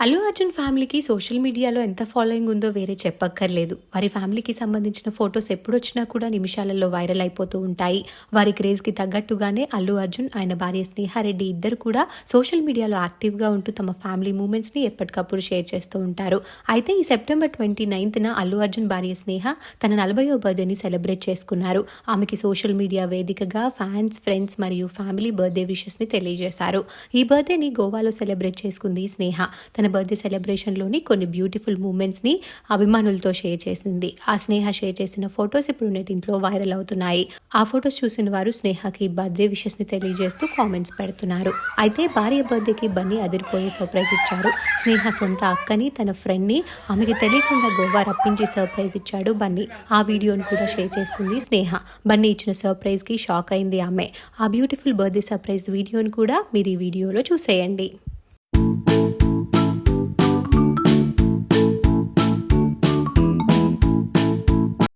అల్లు అర్జున్ ఫ్యామిలీకి సోషల్ మీడియాలో ఎంత ఫాలోయింగ్ ఉందో వేరే చెప్పక్కర్లేదు. వారి ఫ్యామిలీకి సంబంధించిన ఫొటోస్ ఎప్పుడొచ్చినా కూడా నిమిషాలలో వైరల్ అయిపోతూ ఉంటాయి. వారి క్రేజ్కి తగ్గట్టుగానే అల్లు అర్జున్ ఆయన భార్య స్నేహారెడ్డి ఇద్దరు కూడా సోషల్ మీడియాలో యాక్టివ్గా ఉంటూ తమ ఫ్యామిలీ మూమెంట్స్ని ఎప్పటికప్పుడు షేర్ చేస్తూ ఉంటారు. అయితే ఈ సెప్టెంబర్ ట్వంటీ నైన్త్న అల్లు అర్జున్ భార్య స్నేహ తన నలభైవ బర్త్డేని సెలబ్రేట్ చేసుకున్నారు. ఆమెకి సోషల్ మీడియా వేదికగా ఫ్యాన్స్ ఫ్రెండ్స్ మరియు ఫ్యామిలీ బర్త్డే విషెస్ని తెలియజేశారు. ఈ బర్త్డేని గోవాలో సెలబ్రేట్ చేసుకుంది స్నేహ. తన బర్త్డే సెలబ్రేషన్లోని కొన్ని బ్యూటిఫుల్ మూమెంట్స్ని అభిమానులతో షేర్ చేసింది. ఆ స్నేహ షేర్ చేసిన ఫొటోస్ ఇప్పుడు నెటింట్లో వైరల్ అవుతున్నాయి. ఆ ఫొటోస్ చూసిన వారు స్నేహకి బర్త్డే విషెస్ని తెలియజేస్తూ కామెంట్స్ పెడుతున్నారు. అయితే భార్య బర్త్డేకి బన్నీ అదిరిపోయే సర్ప్రైజ్ ఇచ్చారు. స్నేహ సొంత అక్కని తన ఫ్రెండ్ని ఆమెకి తెలియకుండా గోవా రప్పించి సర్ప్రైజ్ ఇచ్చాడు బన్నీ. ఆ వీడియోను కూడా షేర్ చేసుకుంది స్నేహ. బన్నీ ఇచ్చిన సర్ప్రైజ్కి షాక్ అయింది ఆమె. ఆ బ్యూటిఫుల్ బర్త్డే సర్ప్రైజ్ వీడియోని కూడా మీరు ఈ వీడియోలో చూసేయండి.